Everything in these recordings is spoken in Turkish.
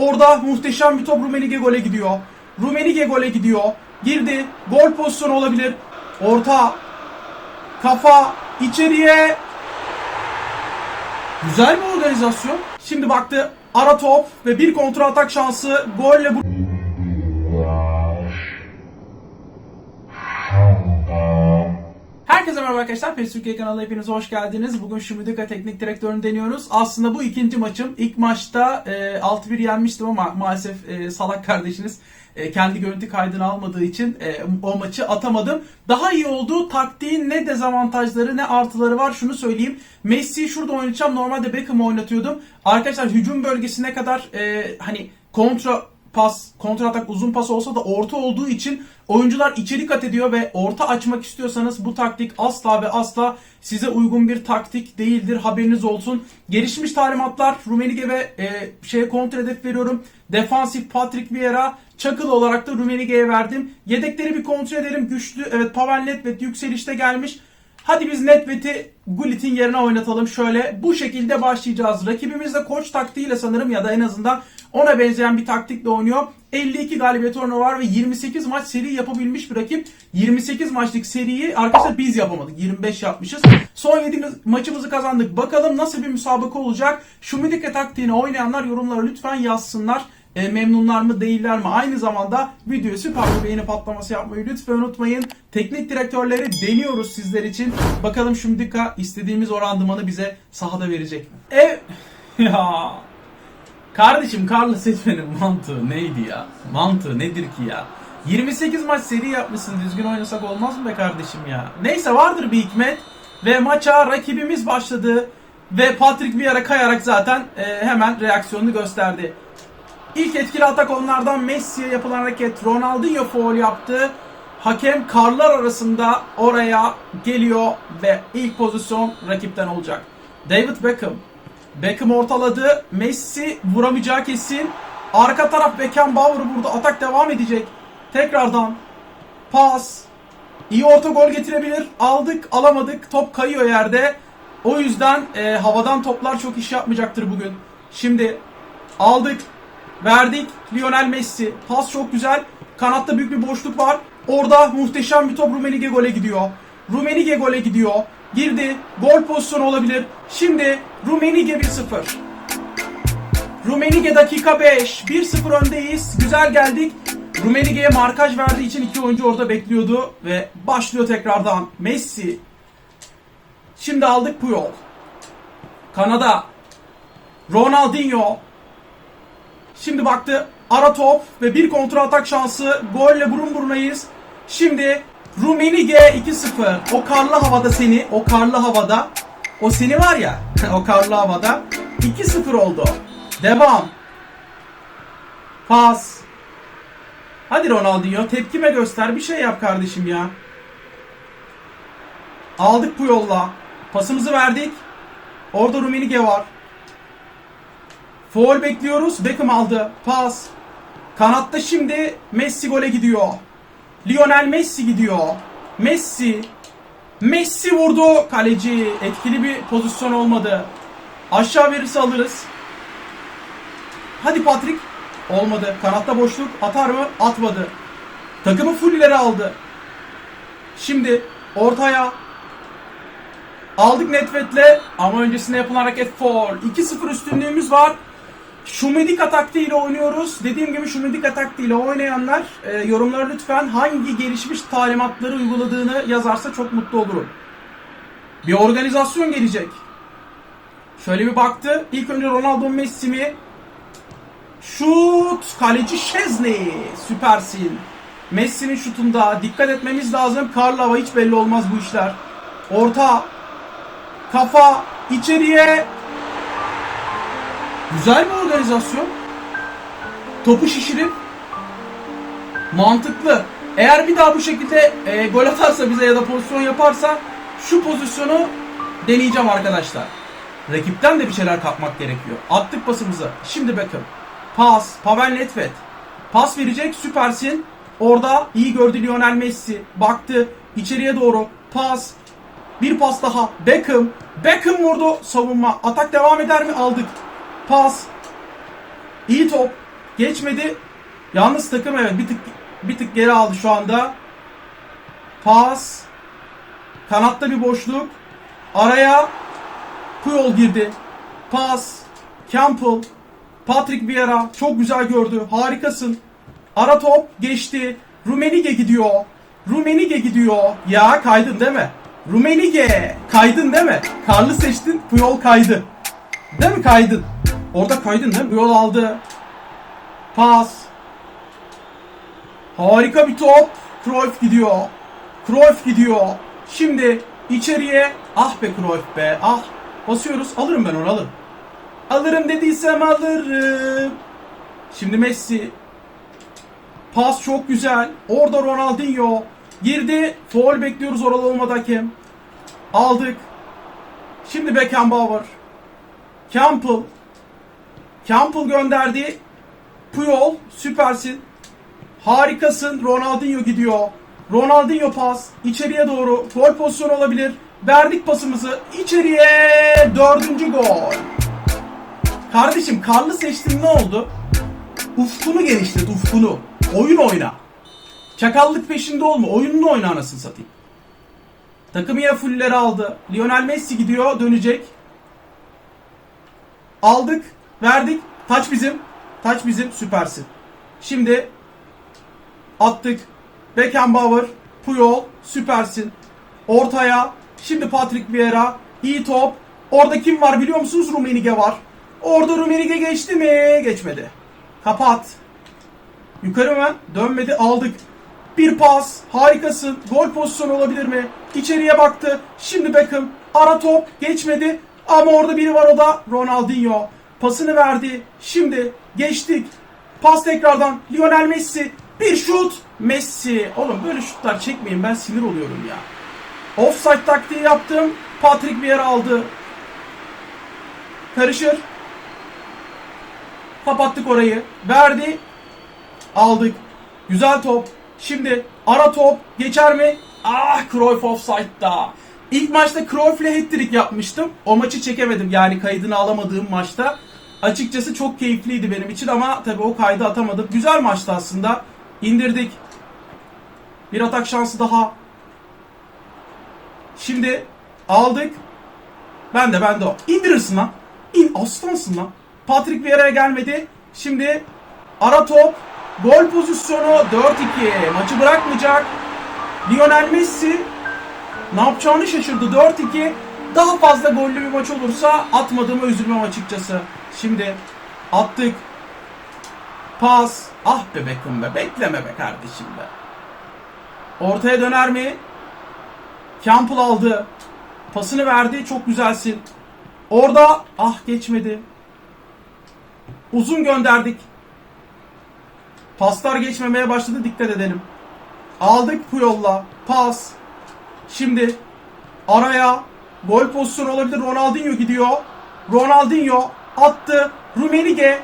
Orada muhteşem bir top Rumenige gole gidiyor. Rumenige gole gidiyor. Girdi. Gol pozisyonu olabilir. Orta. Kafa. içeriye. Güzel bir organizasyon. Şimdi baktı. Ara top ve bir kontra atak şansı. Golle bu... merhaba arkadaşlar. PES Türkiye kanalına hepiniz hoş geldiniz. Bugün Şumidika teknik direktörünü deniyoruz. Aslında bu ikinci maçım. İlk maçta e, 6-1 yenmiştim ama maalesef e, salak kardeşiniz e, kendi görüntü kaydını almadığı için e, o maçı atamadım. Daha iyi oldu. Taktiğin ne dezavantajları ne artıları var şunu söyleyeyim. Messi'yi şurada oynatacağım. Normalde Beckham'ı oynatıyordum. Arkadaşlar hücum bölgesine kadar e, hani kontra pas, kontra atak uzun pas olsa da orta olduğu için oyuncular içeri kat ediyor ve orta açmak istiyorsanız bu taktik asla ve asla size uygun bir taktik değildir. Haberiniz olsun. Gelişmiş talimatlar Rumenige ve e, şeye kontra hedef veriyorum. Defansif Patrick Vieira, Çakıl olarak da Rumenige'ye verdim. Yedekleri bir kontrol edelim. Güçlü. Evet Pavel Nedved yükselişte gelmiş. Hadi biz Nedved'i Gullit'in yerine oynatalım. Şöyle bu şekilde başlayacağız. Rakibimiz de koç taktiğiyle sanırım ya da en azından ona benzeyen bir taktikle oynuyor. 52 galibiyet oranı var ve 28 maç seri yapabilmiş bir rakip. 28 maçlık seriyi arkadaşlar biz yapamadık. 25 yapmışız. Son 7 maçımızı kazandık. Bakalım nasıl bir müsabaka olacak. Şu Midike taktiğini oynayanlar yorumlara lütfen yazsınlar. E, memnunlar mı değiller mi? Aynı zamanda videoyu süper bir beğeni patlaması yapmayı lütfen unutmayın. Teknik direktörleri deniyoruz sizler için. Bakalım Şumdika istediğimiz o randımanı bize sahada verecek mi? Ev... Ya... Kardeşim Karlı seçmenin mantığı neydi ya? Mantığı nedir ki ya? 28 maç seri yapmışsın düzgün oynasak olmaz mı be kardeşim ya? Neyse vardır bir hikmet. Ve maça rakibimiz başladı. Ve Patrick Vieira kayarak zaten e, hemen reaksiyonunu gösterdi. İlk etkili atak onlardan Messi'ye yapılan hareket. Ronaldinho foul yaptı. Hakem karlar arasında oraya geliyor ve ilk pozisyon rakipten olacak. David Beckham. Beckham ortaladı. Messi vuramayacağı kesin. Arka taraf Beckenbauer burada atak devam edecek. Tekrardan pas. İyi orta gol getirebilir. Aldık alamadık. Top kayıyor yerde. O yüzden e, havadan toplar çok iş yapmayacaktır bugün. Şimdi aldık. Verdik. Lionel Messi. Pas çok güzel. Kanatta büyük bir boşluk var. Orada muhteşem bir top Rumenige gole gidiyor. Rumenige gole gidiyor. Girdi. Gol pozisyonu olabilir. Şimdi Rumenige 1-0. Rumenige dakika 5. 1-0 öndeyiz. Güzel geldik. Rumenige'ye markaj verdiği için iki oyuncu orada bekliyordu. Ve başlıyor tekrardan. Messi. Şimdi aldık Puyol. Kanada. Ronaldinho. Şimdi baktı ara top ve bir kontra atak şansı. Golle burun burunayız. Şimdi Rumenige 2-0. O karlı havada seni, o karlı havada, o seni var ya, o karlı havada 2-0 oldu. Devam. Pas. Hadi Ronaldinho tepkime göster bir şey yap kardeşim ya. Aldık bu yolla. Pasımızı verdik. Orada Rumenige var. Foul bekliyoruz. Beckham aldı. Pas. Kanatta şimdi Messi gole gidiyor. Lionel Messi gidiyor. Messi. Messi vurdu. Kaleci etkili bir pozisyon olmadı. Aşağı verirse alırız. Hadi Patrick. Olmadı. Kanatta boşluk. Atar mı? Atmadı. Takımı full ileri aldı. Şimdi ortaya aldık Netved'le ama öncesinde yapılan hareket foul. 2-0 üstünlüğümüz var. Şumedika taktiğiyle oynuyoruz. Dediğim gibi Şumedika taktiğiyle oynayanlar e, yorumlara lütfen hangi gelişmiş talimatları uyguladığını yazarsa çok mutlu olurum. Bir organizasyon gelecek. Şöyle bir baktı. İlk önce Ronaldo Messi mi? Şut! Kaleci Şezni. Süpersin. Messi'nin şutunda dikkat etmemiz lazım. Karlı hava hiç belli olmaz bu işler. Orta. Kafa. içeriye. Güzel bir organizasyon. Topu şişirip mantıklı. Eğer bir daha bu şekilde e, gol atarsa bize ya da pozisyon yaparsa şu pozisyonu deneyeceğim arkadaşlar. Rakipten de bir şeyler kapmak gerekiyor. Attık pasımızı. Şimdi Beckham. Pas. Pavel Nedved. Pas verecek. Süpersin. Orada iyi gördü Lionel Messi. Baktı. içeriye doğru. Pas. Bir pas daha. Beckham. Beckham vurdu. Savunma. Atak devam eder mi? Aldık. Pas. İyi top. Geçmedi. Yalnız takım evet bir tık bir tık geri aldı şu anda. Pas. Kanatta bir boşluk. Araya Puyol girdi. Pas. Campbell. Patrick Vieira çok güzel gördü. Harikasın. Ara top geçti. Rumenige gidiyor. Rumenige gidiyor. Ya kaydın değil mi? Rumenige. Kaydın değil mi? Karlı seçtin. Puyol kaydı. Değil mi kaydın? Orada kaydın değil mi? Puyol aldı. Pas. Harika bir top. Cruyff gidiyor. Cruyff gidiyor. Şimdi içeriye. Ah be Cruyff be. Ah. Basıyoruz. Alırım ben onu alırım. Alırım dediysem alırım. Şimdi Messi. Pas çok güzel. Orada Ronaldinho. Girdi. Foul bekliyoruz oralı olmadı hakem. Aldık. Şimdi Beckenbauer. Campbell. Campbell gönderdi. Puyol süpersin. Harikasın. Ronaldinho gidiyor. Ronaldinho pas. içeriye doğru. Gol pozisyonu olabilir. Verdik pasımızı. içeriye. Dördüncü gol. Kardeşim karlı seçtin ne oldu? Ufkunu genişlet ufkunu. Oyun oyna. Çakallık peşinde olma. Oyununu oyna anasını satayım. Takım yine fulleri aldı. Lionel Messi gidiyor dönecek. Aldık. Verdik. Taç bizim. Taç bizim. Süpersin. Şimdi attık. Beckenbauer. Puyol. Süpersin. Ortaya. Şimdi Patrick Vieira. iyi top. Orada kim var biliyor musunuz? Rumenige var. Orada Rumenige geçti mi? Geçmedi. Kapat. Yukarı mı? Dönmedi. Aldık. Bir pas. Harikasın. Gol pozisyonu olabilir mi? İçeriye baktı. Şimdi Beckham. Ara top. Geçmedi. Ama orada biri var o da Ronaldinho. Pasını verdi. Şimdi geçtik. Pas tekrardan. Lionel Messi. Bir şut. Messi. Oğlum böyle şutlar çekmeyin. Ben sinir oluyorum ya. Offside taktiği yaptım. Patrick Vieira aldı. Karışır. Kapattık orayı. Verdi. Aldık. Güzel top. Şimdi ara top. Geçer mi? Ah Cruyff offside'da. İlk maçta Cruyff'le hat-trick yapmıştım. O maçı çekemedim yani kaydını alamadığım maçta. Açıkçası çok keyifliydi benim için ama tabii o kaydı atamadım. Güzel maçtı aslında. İndirdik. Bir atak şansı daha. Şimdi aldık. Ben de ben de o. İndirirsin lan. İn aslansın lan. Patrick Vieira'ya gelmedi. Şimdi ara top. Gol pozisyonu 4-2. Maçı bırakmayacak. Lionel Messi ne yapacağını şaşırdı. 4-2. Daha fazla gollü bir maç olursa atmadığıma üzülmem açıkçası. Şimdi attık. Pas. Ah be Beckham be. Bekleme be kardeşim be. Ortaya döner mi? Campbell aldı. Pasını verdi. Çok güzelsin. Orada ah geçmedi. Uzun gönderdik. Paslar geçmemeye başladı. Dikkat edelim. Aldık Puyol'la. Pas. Şimdi araya gol pozisyonu olabilir. Ronaldinho gidiyor. Ronaldinho attı. Rumenige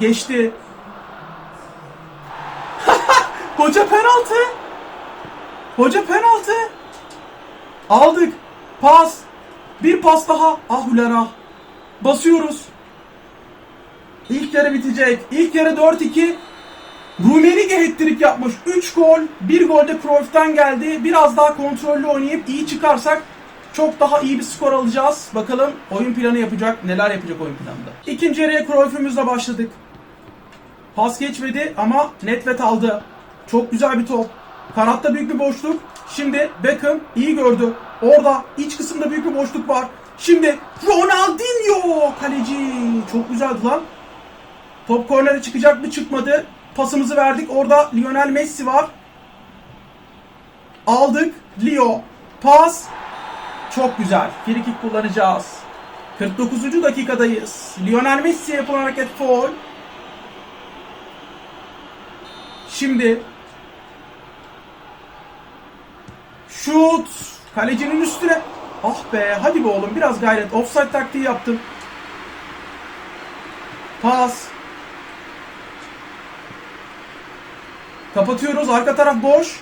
geçti. Hoca penaltı. Hoca penaltı. Aldık. Pas. Bir pas daha. Ah ulan ah. Basıyoruz. İlk yarı bitecek. İlk yarı 4-2. Rumenige hat-trick yapmış. 3 gol. 1 gol de Cruyff'tan geldi. Biraz daha kontrollü oynayıp iyi çıkarsak çok daha iyi bir skor alacağız. Bakalım oyun planı yapacak. Neler yapacak oyun planında. İkinci yarıya Cruyff'ümüzle başladık. Pas geçmedi ama Netvet aldı. Çok güzel bir top. Kanatta büyük bir boşluk. Şimdi Beckham iyi gördü. Orada iç kısımda büyük bir boşluk var. Şimdi Ronaldinho kaleci. Çok güzeldi lan. Top kornere çıkacak mı çıkmadı. Pasımızı verdik. Orada Lionel Messi var. Aldık. Leo. Pas. Çok güzel. Free kick kullanacağız. 49. dakikadayız. Lionel Messi'ye yapılan hareket foul. Şimdi şut kalecinin üstüne. Ah be hadi be oğlum biraz gayret. Offside taktiği yaptım. Pas. Kapatıyoruz. Arka taraf boş.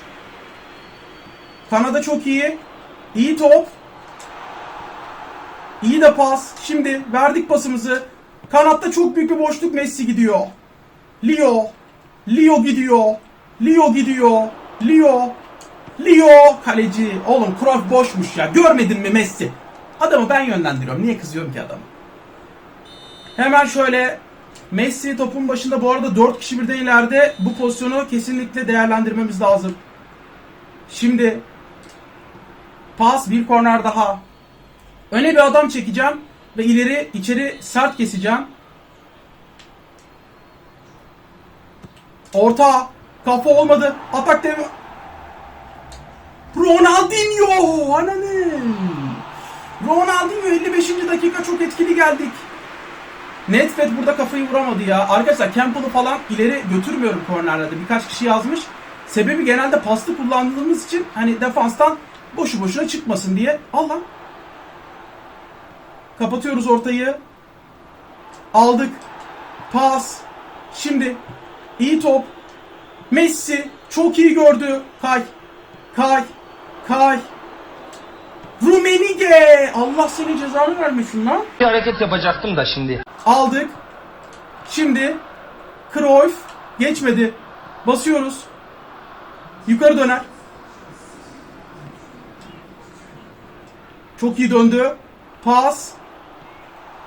Kanada çok iyi. İyi top. İyi de pas. Şimdi verdik pasımızı. Kanatta çok büyük bir boşluk Messi gidiyor. Leo. Leo gidiyor. Leo gidiyor. Leo. Leo kaleci. Oğlum Cruyff boşmuş ya. Görmedin mi Messi? Adamı ben yönlendiriyorum. Niye kızıyorum ki adamı? Hemen şöyle Messi topun başında bu arada 4 kişi birden ileride bu pozisyonu kesinlikle değerlendirmemiz lazım. Şimdi pas bir korner daha. Öne bir adam çekeceğim ve ileri içeri sert keseceğim. Orta kafa olmadı. Atak devam. Ronaldinho ananı. Ronaldinho 55. dakika çok etkili geldik. Netfed burada kafayı vuramadı ya. Arkadaşlar Campbell'ı falan ileri götürmüyorum kornerlerde. Birkaç kişi yazmış. Sebebi genelde paslı kullandığımız için hani defanstan boşu boşuna çıkmasın diye. Allah. Kapatıyoruz ortayı. Aldık. Pas. Şimdi iyi top. Messi çok iyi gördü. Kay. Kay. Kay. Rumenige. Allah senin cezanı vermesin lan. Bir hareket yapacaktım da şimdi. Aldık. Şimdi Cruyff geçmedi. Basıyoruz. Yukarı döner. Çok iyi döndü. Pas.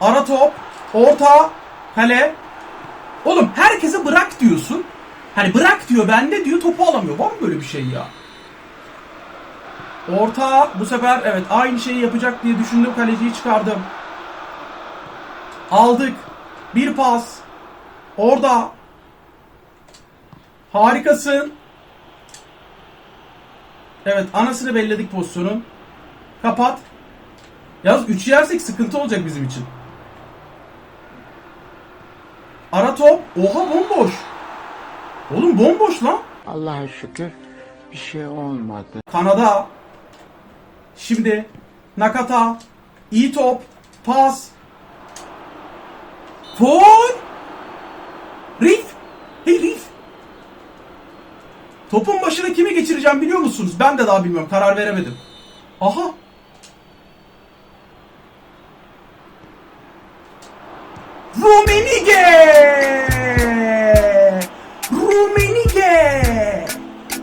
Ara top. Orta. Kale. Oğlum herkese bırak diyorsun. Hani bırak diyor bende diyor topu alamıyor. Var mı böyle bir şey ya? Orta bu sefer evet aynı şeyi yapacak diye düşündüm kaleciyi çıkardım. Aldık. Bir pas. Orada. Harikasın. Evet anasını belledik pozisyonun. Kapat. Yalnız 3 yersek sıkıntı olacak bizim için. Ara top. Oha bomboş. Oğlum bomboş lan. Allah'a şükür bir şey olmadı. Kanada. Şimdi Nakata. iyi top. Pas. Gol. Rif. Hey Rif. Topun başına kimi geçireceğim biliyor musunuz? Ben de daha bilmiyorum. Karar veremedim. Aha. Rumenige. Rumenige.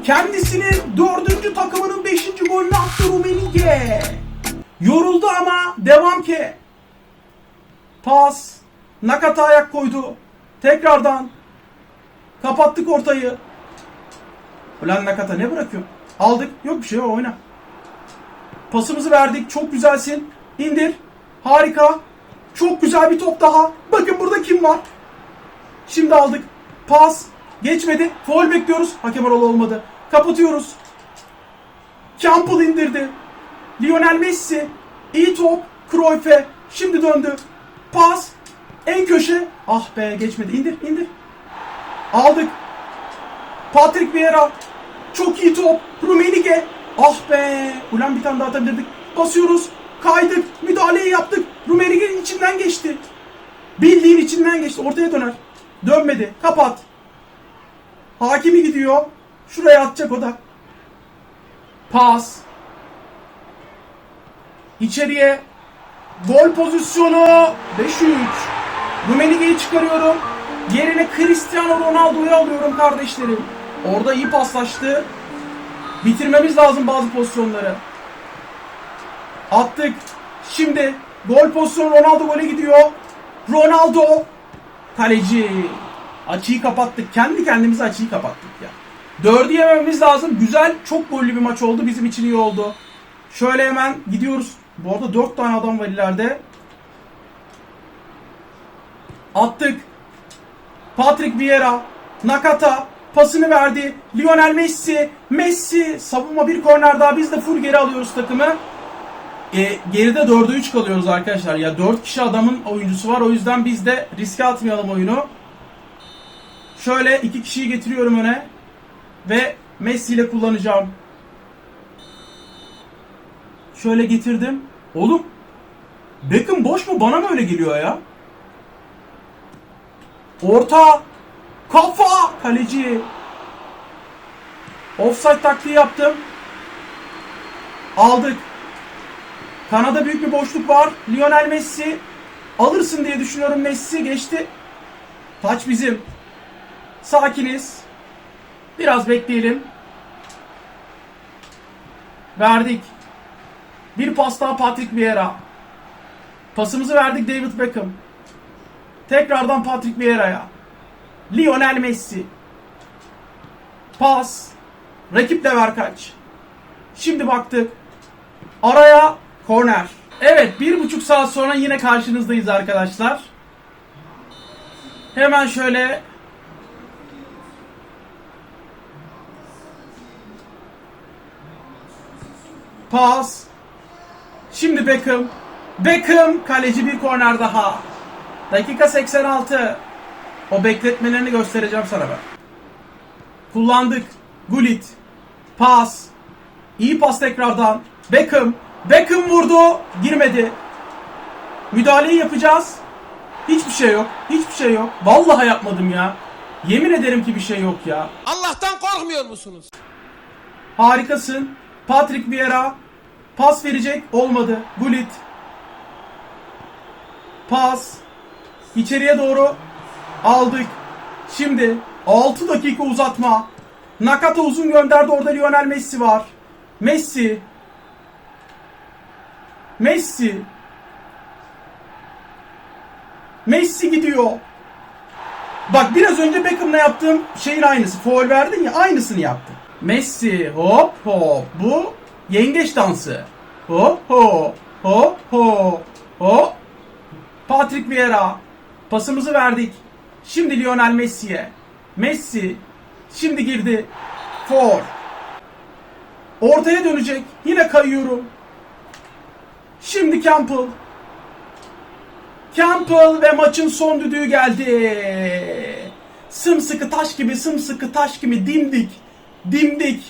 Kendisinin dördüncü takımının beşinci golünü attı Rumenige. Yoruldu ama devam ki. Pas. Nakata ayak koydu. Tekrardan. Kapattık ortayı. Ulan Nakata ne bırakıyor? Aldık. Yok bir şey yok oyna. Pasımızı verdik. Çok güzelsin. İndir. Harika. Çok güzel bir top daha. Bakın burada kim var? Şimdi aldık. Pas. Geçmedi. Foul bekliyoruz. Hakem oralı olmadı. Kapatıyoruz. Campbell indirdi. Lionel Messi. İyi top. Cruyff'e. Şimdi döndü. Pas. En köşe. Ah be geçmedi. İndir indir. Aldık. Patrick Vieira. Çok iyi top. Rumenige. Ah be. Ulan bir tane daha atabilirdik. Basıyoruz. Kaydık. Müdahaleyi yaptık. Rumenige'nin içinden geçti. Bildiğin içinden geçti. Ortaya döner. Dönmedi. Kapat. Hakimi gidiyor. Şuraya atacak o da. Pas. İçeriye. Gol pozisyonu. 5-3. Rumenige'yi çıkarıyorum. Yerine Cristiano Ronaldo'yu alıyorum kardeşlerim. Orada iyi paslaştı. Bitirmemiz lazım bazı pozisyonları. Attık. Şimdi gol pozisyonu Ronaldo gole gidiyor. Ronaldo. Kaleci. Açıyı kapattık. Kendi kendimize açıyı kapattık ya. Dördü yememiz lazım. Güzel, çok gollü bir maç oldu. Bizim için iyi oldu. Şöyle hemen gidiyoruz. Bu arada dört tane adam var ileride. Attık. Patrick Vieira, Nakata pasını verdi. Lionel Messi, Messi savunma bir korner daha biz de full geri alıyoruz takımı. E, geride 4'e 3 kalıyoruz arkadaşlar. Ya 4 kişi adamın oyuncusu var. O yüzden biz de riske atmayalım oyunu. Şöyle iki kişiyi getiriyorum öne. Ve Messi ile kullanacağım. Şöyle getirdim. Oğlum Beckham boş mu? Bana mı öyle geliyor ya? Orta. Kafa. Kaleci. Offside taktiği yaptım. Aldık. Kanada büyük bir boşluk var. Lionel Messi. Alırsın diye düşünüyorum Messi. Geçti. Taç bizim. Sakiniz. Biraz bekleyelim. Verdik. Bir pas daha Patrick Vieira. Pasımızı verdik David Beckham. Tekrardan Patrick Vieira'ya. Lionel Messi. Pas. Rakiple ver kaç. Şimdi baktık. Araya korner. Evet bir buçuk saat sonra yine karşınızdayız arkadaşlar. Hemen şöyle Pas. Şimdi Beckham. Beckham kaleci bir korner daha. Dakika 86. O bekletmelerini göstereceğim sana ben. Kullandık. Gullit. Pas. İyi pas tekrardan. Beckham. Beckham vurdu. Girmedi. Müdahaleyi yapacağız. Hiçbir şey yok. Hiçbir şey yok. Vallahi yapmadım ya. Yemin ederim ki bir şey yok ya. Allah'tan korkmuyor musunuz? Harikasın. Patrick Vieira pas verecek. Olmadı. Gullit. Pas. İçeriye doğru aldık. Şimdi 6 dakika uzatma. Nakata uzun gönderdi. Orada Lionel Messi var. Messi. Messi. Messi gidiyor. Bak biraz önce Beckham'la yaptığım şeyin aynısı. Foul verdin ya aynısını yaptım. Messi hop hop. Bu yengeç dansı. Hop hop hop hop hop. Patrick Vieira. Pasımızı verdik. Şimdi Lionel Messi'ye. Messi. Şimdi girdi. For. Ortaya dönecek. Yine kayıyorum. Şimdi Campbell. Campbell ve maçın son düdüğü geldi. Sımsıkı taş gibi, sımsıkı taş gibi dimdik. Dimdik.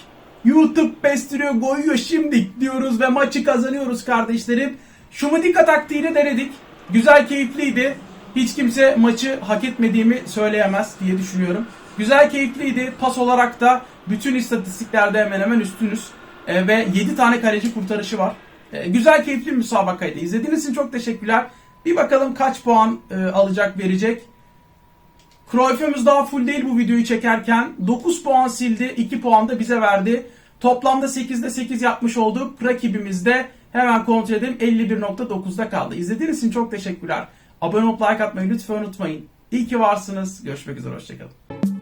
YouTube bestiriyor, koyuyor şimdik diyoruz ve maçı kazanıyoruz kardeşlerim. Şumudika taktiğini denedik. Güzel, keyifliydi. Hiç kimse maçı hak etmediğimi söyleyemez diye düşünüyorum. Güzel, keyifliydi. Pas olarak da bütün istatistiklerde hemen hemen üstünüz. Ee, ve 7 tane kaleci kurtarışı var. Ee, güzel, keyifli bir müsabakaydı. İzlediğiniz için çok teşekkürler. Bir bakalım kaç puan e, alacak, verecek. Cruyff'umuz daha full değil bu videoyu çekerken. 9 puan sildi, 2 puan da bize verdi. Toplamda 8'de 8 yapmış olduk. Rakibimiz de hemen kontrol edeyim 51.9'da kaldı. İzlediğiniz için çok teşekkürler. Abone olup like atmayı lütfen unutmayın. İyi ki varsınız. Görüşmek üzere, hoşçakalın.